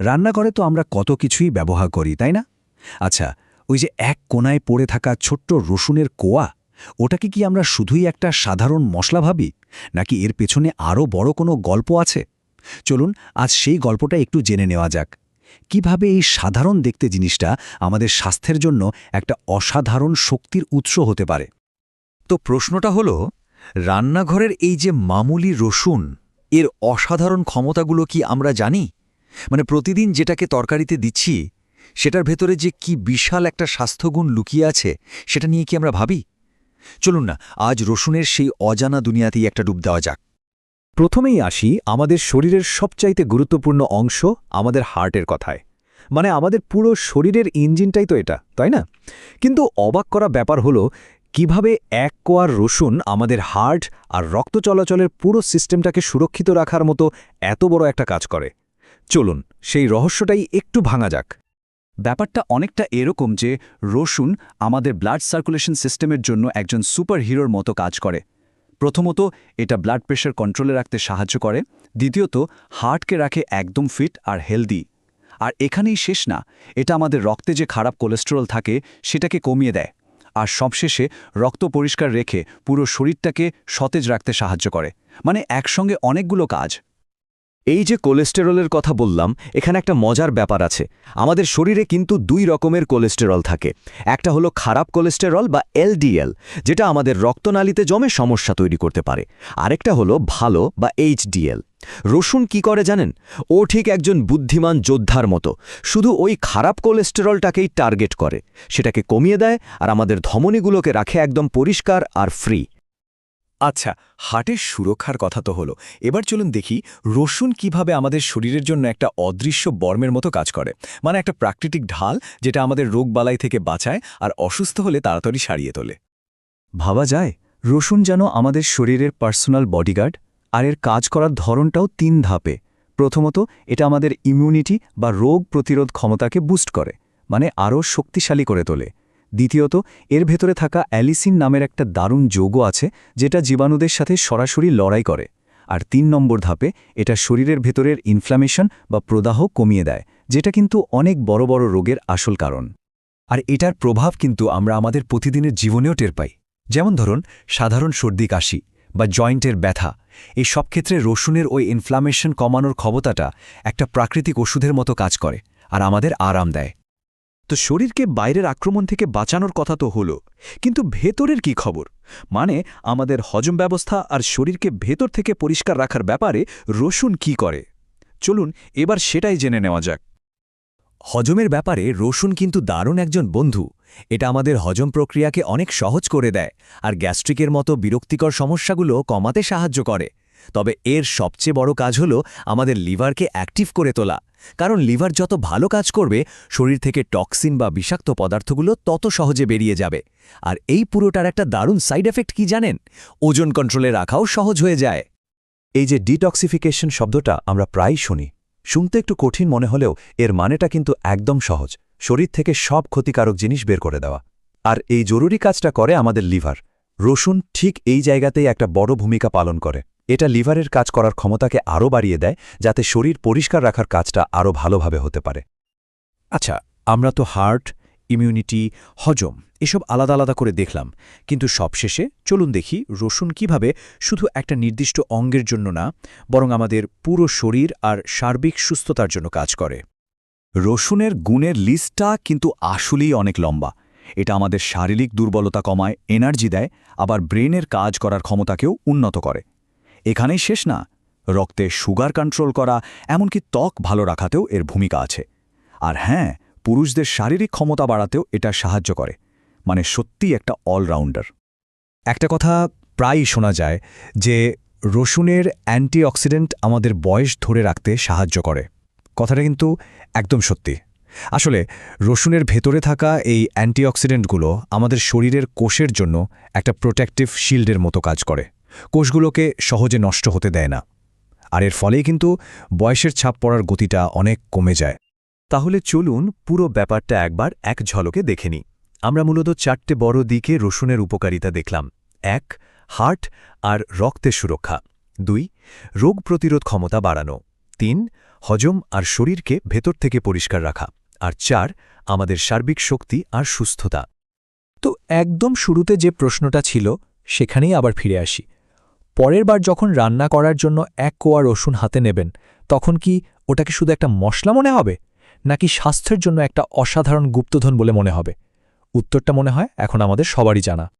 রান্নাঘরে তো আমরা কত কিছুই ব্যবহার করি, তাই না? আচ্ছা ওই যে এক কোনায় পড়ে থাকা ছোট্ট রসুনের কোয়া, ওটাকে কি আমরা শুধুই একটা সাধারণ মশলা ভাবি, নাকি এর পেছনে আরও বড় কোনো গল্প আছে? চলুন, আজ সেই গল্পটা একটু জেনে নেওয়া যাক। কীভাবে এই সাধারণ দেখতে জিনিসটা আমাদের স্বাস্থ্যের জন্য একটা অসাধারণ শক্তির উৎস হতে পারে? তো প্রশ্নটা হলো, রান্নাঘরের এই যে মামুলি রসুন, এর অসাধারণ ক্ষমতাগুলো কি আমরা জানি? মানে প্রতিদিন যেটাকে তরকারিতে দিচ্ছি, সেটার ভেতরে যে কি বিশাল একটা স্বাস্থ্যগুণ লুকিয়ে আছে, সেটা নিয়ে কি আমরা ভাবি? চলুন না, আজ রসুনের সেই অজানা দুনিয়াতেই একটা ডুব দেওয়া যাক। প্রথমেই আসি আমাদের শরীরের সবচাইতে গুরুত্বপূর্ণ অংশ আমাদের হার্টের কথায়। মানে আমাদের পুরো শরীরের ইঞ্জিনটাই তো এটা, তাই না? কিন্তু অবাক করা ব্যাপার হলো, কীভাবে এক কোয়ার রসুন আমাদের হার্ট আর রক্ত চলাচলের পুরো সিস্টেমটাকে সুরক্ষিত রাখার মতো এত বড় একটা কাজ করে। চলুন, সেই রহস্যটাই একটু ভাঙা যাক। ব্যাপারটা অনেকটা এরকম যে, রসুন আমাদের ব্লাড সার্কুলেশন সিস্টেমের জন্য একজন সুপার হিরোর মতো কাজ করে। প্রথমত, এটা ব্লাড প্রেশার কন্ট্রোলে রাখতে সাহায্য করে। দ্বিতীয়ত হার্টকে রাখে একদম ফিট আর হেলদি আর এখানেই শেষ না, এটা আমাদের রক্তে যে খারাপ কোলেস্টেরল থাকে, সেটাকে কমিয়ে দেয়। আর সবশেষে, রক্ত পরিষ্কার রেখে পুরো শরীরটাকে সতেজ রাখতে সাহায্য করে। মানে একসঙ্গে অনেকগুলো কাজ। এই যে কোলেস্টেরলের কথা বললাম, এখানে একটা মজার ব্যাপার আছে। আমাদের শরীরে কিন্তু দুই রকমের কোলেস্টেরল থাকে। একটা হলো খারাপ কোলেস্টেরল বা এলডিএল, যেটা আমাদের রক্তনালীতে জমে সমস্যা তৈরি করতে পারে। আরেকটা হলো ভালো বা এইচডিএল। রসুন কি করে জানেন? ও ঠিক একজন বুদ্ধিমান যোদ্ধার মতো। শুধু ওই খারাপ কোলেস্টেরলটাকেই টার্গেট করে। সেটাকে কমিয়ে দেয় আর আমাদের ধমনীগুলোকে রাখে একদম পরিষ্কার আর ফ্রি। আচ্ছা হার্টের সুরক্ষার কথা তো হলো। এবার চলুন দেখি রসুন কীভাবে আমাদের শরীরের জন্য একটা অদৃশ্য বর্মের মতো কাজ করে। মানে একটা প্রাকৃতিক ঢাল যেটা আমাদের রোগবালাই থেকে বাঁচায় আর অসুস্থ হলে তাড়াতাড়ি সারিয়ে তোলে। ভাবা যায়, রসুন যেন আমাদের শরীরের পার্সোনাল বডিগার্ড আর এর কাজ করার ধরনটাও তিন ধাপে। প্রথমত, এটা আমাদের ইমিউনিটি বা রোগ প্রতিরোধ ক্ষমতাকে বুস্ট করে মানে আরও শক্তিশালী করে তোলে। দ্বিতীয়ত, এর ভেতরে থাকা অ্যালিসিন নামের একটা দারুণ যৌগ আছে, যেটা জীবাণুদের সাথে সরাসরি লড়াই করে। আর তিন নম্বর ধাপে, এটা শরীরের ভেতরের ইনফ্লামেশন বা প্রদাহ কমিয়ে দেয়, যেটা কিন্তু অনেক বড় বড় রোগের আসল কারণ। আর এটার প্রভাব কিন্তু আমরা আমাদের প্রতিদিনের জীবনেও টের পাই। যেমন ধরুন, সাধারণ সর্দি, কাশি বা জয়েন্টের ব্যথা, এই সব ক্ষেত্রে রসুনের ওই ইনফ্লামেশন কমানোর ক্ষমতাটা একটা প্রাকৃতিক ওষুধের মতো কাজ করে, আর আমাদের আরাম দেয়। তো শরীরকে বাইরের আক্রমণ থেকে বাঁচানোর কথা তো হলো, কিন্তু ভেতরের কি খবর? মানে আমাদের হজম ব্যবস্থা আর শরীরকে ভেতর থেকে পরিষ্কার রাখার ব্যাপারে রসুন কি করে? চলুন এবার সেটাই জেনে নেওয়া যাক। হজমের ব্যাপারে রসুন কিন্তু দারুণ একজন বন্ধু। এটা আমাদের হজম প্রক্রিয়াকে অনেক সহজ করে দেয় আর গ্যাস্ট্রিকের মতো বিরক্তিকর সমস্যাগুলো কমাতে সাহায্য করে। তবে এর সবচেয়ে বড় কাজ হল আমাদের লিভারকে অ্যাক্টিভ করে তোলা। কারণ লিভার যত ভালো কাজ করবে, শরীর থেকে টক্সিন বা বিষাক্ত পদার্থগুলো তত সহজে বেরিয়ে যাবে। আর এই পুরোটার একটা দারুণ সাইড এফেক্ট কি জানেন? ওজন কন্ট্রোলে রাখাও সহজ হয়ে যায়। এই যে ডিটক্সিফিকেশন শব্দটা আমরা প্রায়ই শুনি। শুনতে একটু কঠিন মনে হলেও এর মানেটা কিন্তু একদম সহজ। শরীর থেকে সব ক্ষতিকারক জিনিস বের করে দেওয়া। আর এই জরুরি কাজটা করে আমাদের লিভার। রসুন ঠিক এই জায়গাতেই একটা বড় ভূমিকা পালন করে। এটা লিভারের কাজ করার ক্ষমতাকে আরও বাড়িয়ে দেয়, যাতে শরীর পরিষ্কার রাখার কাজটা আরও ভালোভাবে হতে পারে। আচ্ছা আমরা তো হার্ট, ইমিউনিটি, হজম, এসব আলাদা আলাদা করে দেখলাম, কিন্তু সবশেষে চলুন দেখি রসুন কীভাবে শুধু একটা নির্দিষ্ট অঙ্গের জন্য না, বরং আমাদের পুরো শরীর আর সার্বিক সুস্থতার জন্য কাজ করে। রসুনের গুণের লিস্টটা কিন্তু আসলেই অনেক লম্বা। এটা আমাদের শারীরিক দুর্বলতা কমায়, এনার্জি দেয়, আবার ব্রেনের কাজ করার ক্ষমতাকেও উন্নত করে। এখানেই শেষ না। রক্তে সুগার কন্ট্রোল করা, এমনকি ত্বক ভালো রাখাতেও এর ভূমিকা আছে। আর হ্যাঁ পুরুষদের শারীরিক ক্ষমতা বাড়াতেও এটা সাহায্য করে। মানে সত্যিই একটা অলরাউন্ডার একটা কথা প্রায়ই শোনা যায় যে, রসুনের অ্যান্টিঅক্সিডেন্ট আমাদের বয়স ধরে রাখতে সাহায্য করে। কথাটা কিন্তু একদম সত্যি। আসলে, রসুনের ভেতরে থাকা এই অ্যান্টিঅক্সিডেন্টগুলো আমাদের শরীরের কোষের জন্য একটা প্রোটেক্টিভ শিল্ডের মতো কাজ করে। কোষগুলোকে সহজে নষ্ট হতে দেয় না। আর এর ফলেই কিন্তু বয়সের ছাপ পড়ার গতিটা অনেক কমে যায়। তাহলে চলুন পুরো ব্যাপারটা একবার এক ঝলকে দেখে নিই। আমরা মূলত চারটে বড় দিকে রসুনের উপকারিতা দেখলাম। এক, হার্ট আর রক্তের সুরক্ষা। দুই, রোগ প্রতিরোধ ক্ষমতা বাড়ানো। তিন, হজম আর শরীরকে ভেতর থেকে পরিষ্কার রাখা। আর চার, আমাদের সার্বিক শক্তি আর সুস্থতা। তো একদম শুরুতে যে প্রশ্নটা ছিল, সেখানেই আবার ফিরে আসি। পরের বার যখন রান্না করার জন্য এক কোয়া রসুন হাতে নেবেন, তখন কি ওটাকে শুধু একটা মশলা মনে হবে? নাকি স্বাস্থ্যের জন্য একটা অসাধারণ গুপ্তধন বলে মনে হবে? উত্তরটা মনে হয় এখন আমাদের সবারই জানা।